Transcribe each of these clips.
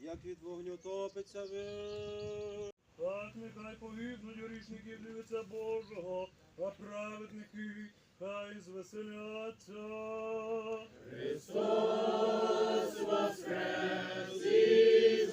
як від вогню топиться ви. Так нехай погибнуть грішники дивиться Божого, а праведники хай звеселяться. Цей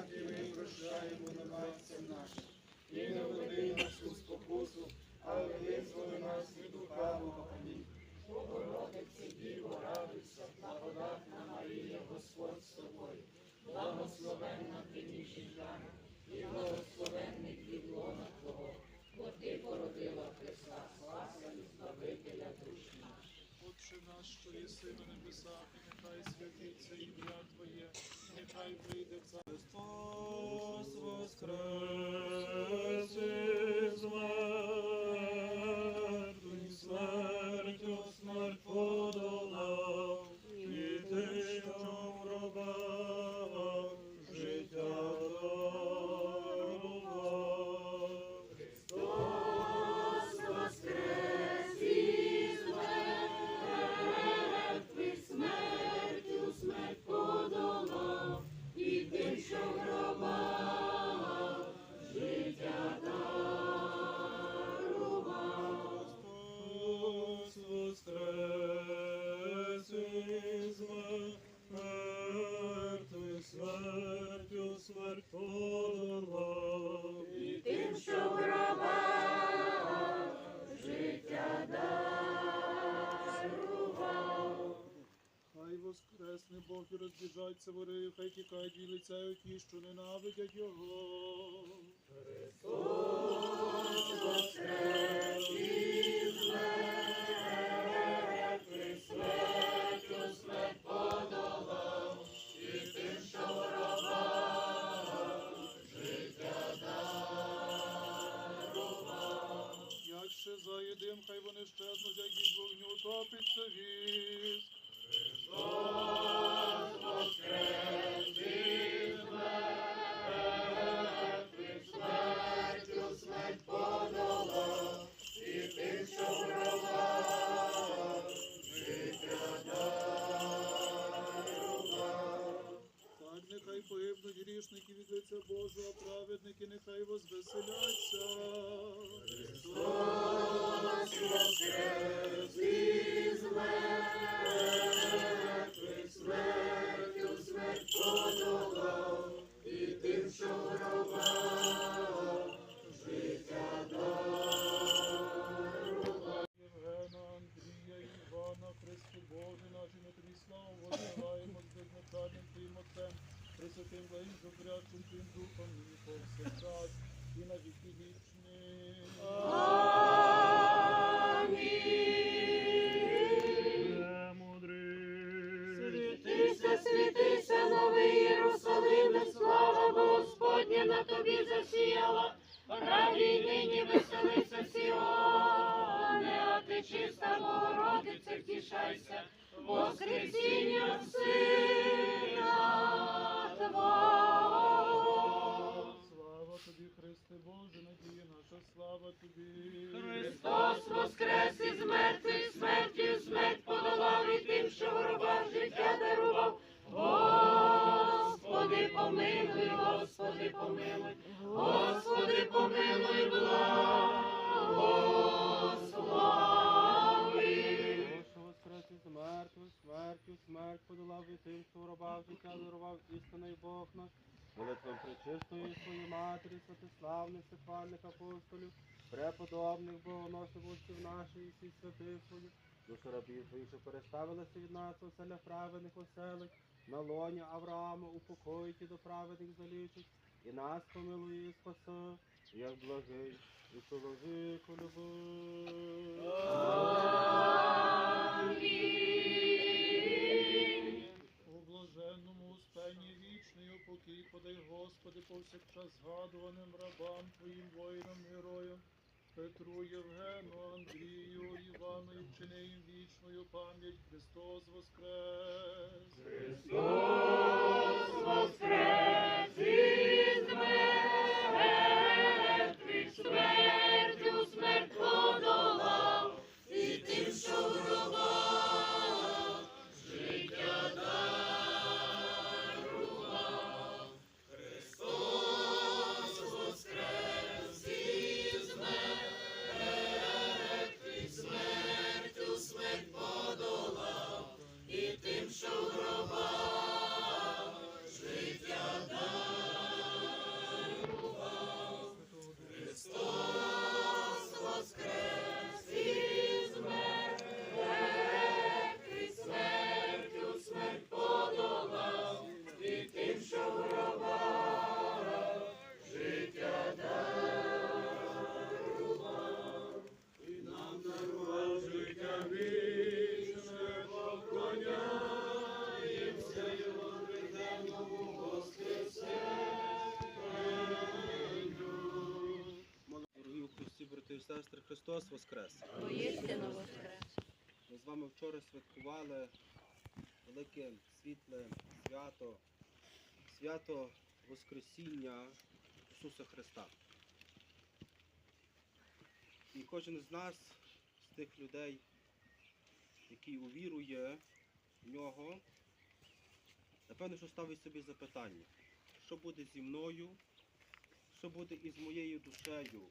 як і ми прощаємо винуватцям нашим. І не веди нас у спокусу, але визволи нас від лукавого. Амінь. Богородице, Діво, радуйся, благодатна Марія, Господь з тобою, благословенна ти між жінками, і благословенний плід лона Твого, бо ти породила Христа, спаса і збавителя душ наших. Отче наш, що єси на небесах, і нехай святиться ім'я Твоє, нехай прийде царство. Христос Воскрес із мертвих, і розбіжаться вори, хай тікають від лиця ті, що ненавидять його. Пресвятим блаженним Тим Духом і повсякчас, і на віки вічні. Амінь. Мудрий. Світися, світися, новий Єрусалиме, слава Господня на тобі засіяла, радій нині веселися Сіоне, а ти чиста Богородице, втішайся, воскресіння сина. Слава тобі. Христос воскрес із мертвих, смертю смерть подолав і тим, що в життя дарував. Господи, помилуй, Господи, помилуй, Господи, помилуй, благослови. Воскрес із мертвих, смертю, смерть подолав і тим, що вробав життя дарував істинний Бог святославних, сихвальних апостолів, преподобних богоносивостів наших і всіх святих своїх, душу рабів твоїх, що переставилися від нас оселя праведних оселих, на лоні Авраама упокоїть і до праведних залічить, і нас помилує і спасе, як благий і чоловіку любив. Упокій подай, Господи, повсякчас згадуваним рабам Твоїм воїнам, героям, Петру, Євгену, Андрію, Івану, і вчини їм вічною пам'ять. Христос Воскрес! Христос воскрес! Із мертвих, смертю Христос Воскрес! Воістину воскрес. Ми з вами вчора святкували велике світле свято, свято Воскресіння Ісуса Христа. І кожен з нас, з тих людей, який увірує в нього, напевно, що ставить собі запитання, що буде зі мною, що буде із моєю душею,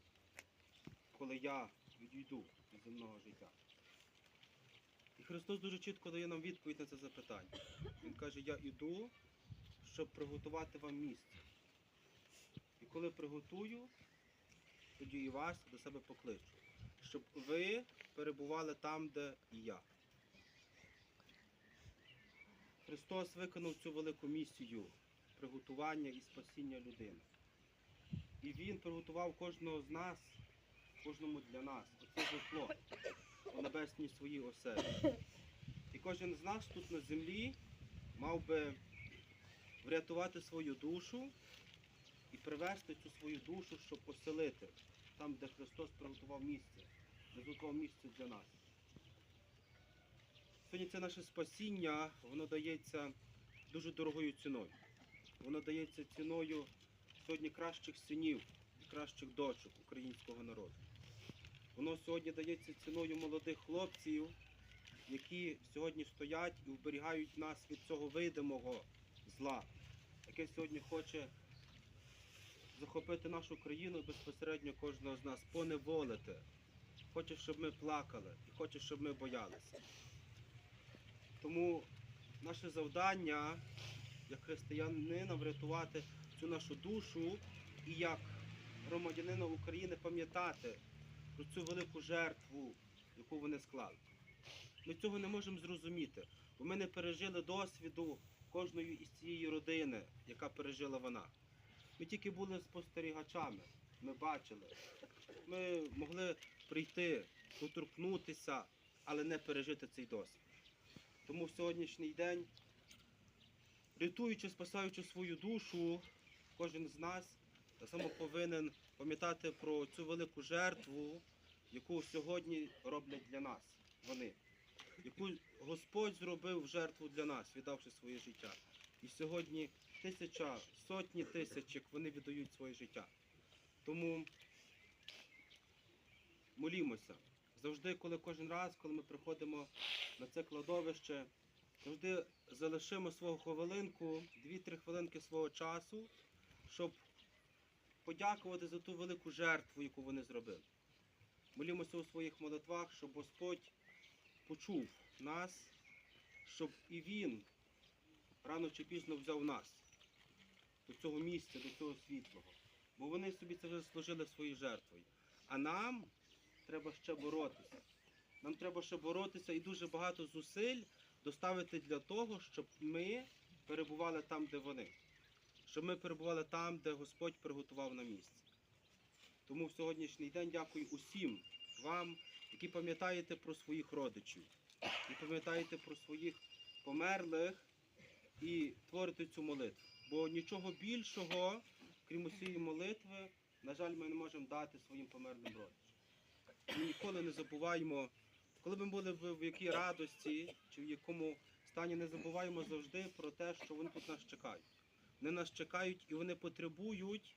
коли я відійду із земного життя. І Христос дуже чітко дає нам відповідь на це запитання. Він каже, я іду, щоб приготувати вам місце. І коли приготую, тоді і вас до себе покличу, щоб ви перебували там, де і я. Христос виконав цю велику місію приготування і спасіння людини. І Він приготував кожного з нас, кожному для нас, оце житло у небесній своїй оселі. І кожен з нас тут на землі мав би врятувати свою душу і привести цю свою душу, щоб поселити там, де Христос приготував місце, приготував місце для нас. Сьогодні це наше спасіння, воно дається дуже дорогою ціною. Воно дається ціною сьогодні кращих синів і кращих дочок українського народу. Воно сьогодні дається ціною молодих хлопців, які сьогодні стоять і вберігають нас від цього видимого зла, яке сьогодні хоче захопити нашу країну безпосередньо кожного з нас, поневолити. Хоче, щоб ми плакали і хоче, щоб ми боялися. Тому наше завдання як християнина врятувати цю нашу душу і як громадянина України пам'ятати про цю велику жертву, яку вони склали. Ми цього не можемо зрозуміти, бо ми не пережили досвіду кожної із цієї родини, яка пережила вона. Ми тільки були спостерігачами, ми бачили. Ми могли прийти, доторкнутися, але не пережити цей досвід. Тому в сьогоднішній день, рятуючи, спасаючи свою душу, кожен з нас само повинен пам'ятати про цю велику жертву, яку сьогодні роблять для нас вони, яку Господь зробив жертву для нас, віддавши своє життя. І сьогодні тисяча, сотні тисяч, як вони віддають своє життя. Тому молімося. Завжди, коли кожен раз, коли ми приходимо на це кладовище, завжди залишимо свого хвилинку, дві-три хвилинки свого часу, щоб подякувати за ту велику жертву, яку вони зробили. Молімося у своїх молитвах, щоб Господь почув нас, щоб і Він рано чи пізно взяв нас до цього місця, до цього світлого. Бо вони собі це вже служили своєю жертвою. А нам треба ще боротися. Нам треба ще боротися і дуже багато зусиль доставити для того, щоб ми перебували там, де вони. Щоб ми перебували там, де Господь приготував на місце. Тому в сьогоднішній день дякую усім вам, які пам'ятаєте про своїх родичів, і пам'ятаєте про своїх померлих і творите цю молитву. Бо нічого більшого, крім цієї молитви, на жаль, ми не можемо дати своїм померлим родичам. Ми ніколи не забуваємо, коли ми були в якій радості чи в якому стані, не забуваємо завжди про те, що вони тут нас чекають. Вони нас чекають і вони потребують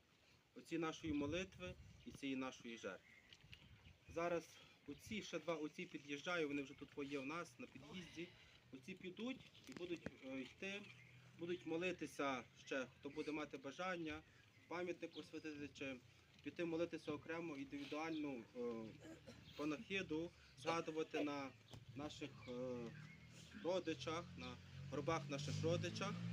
оці нашої молитви і цієї нашої жертви. Зараз оці ще два оці під'їжджають, вони вже тут є у нас на під'їзді. Оці підуть і будуть е, йти, будуть молитися ще, хто буде мати бажання, пам'ятник освятити чи піти молитися окремо індивідуальну е, панахиду, згадувати на наших е, родичах, на гробах наших родичах.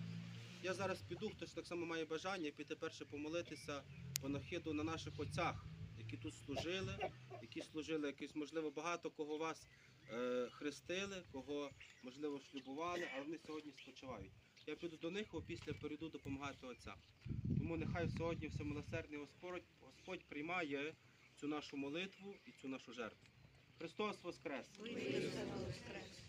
Я зараз піду, хтось так само має бажання піти перше помолитися панахиду на наших отцях, які тут служили, які служили якісь, можливо, багато кого вас е, хрестили, кого, можливо, шлюбували, але вони сьогодні спочивають. Я піду до них, а після перейду допомагати отцям. Тому нехай сьогодні всемилосердний Господь, Господь приймає цю нашу молитву і цю нашу жертву. Христос Воскрес! Воістину воскрес!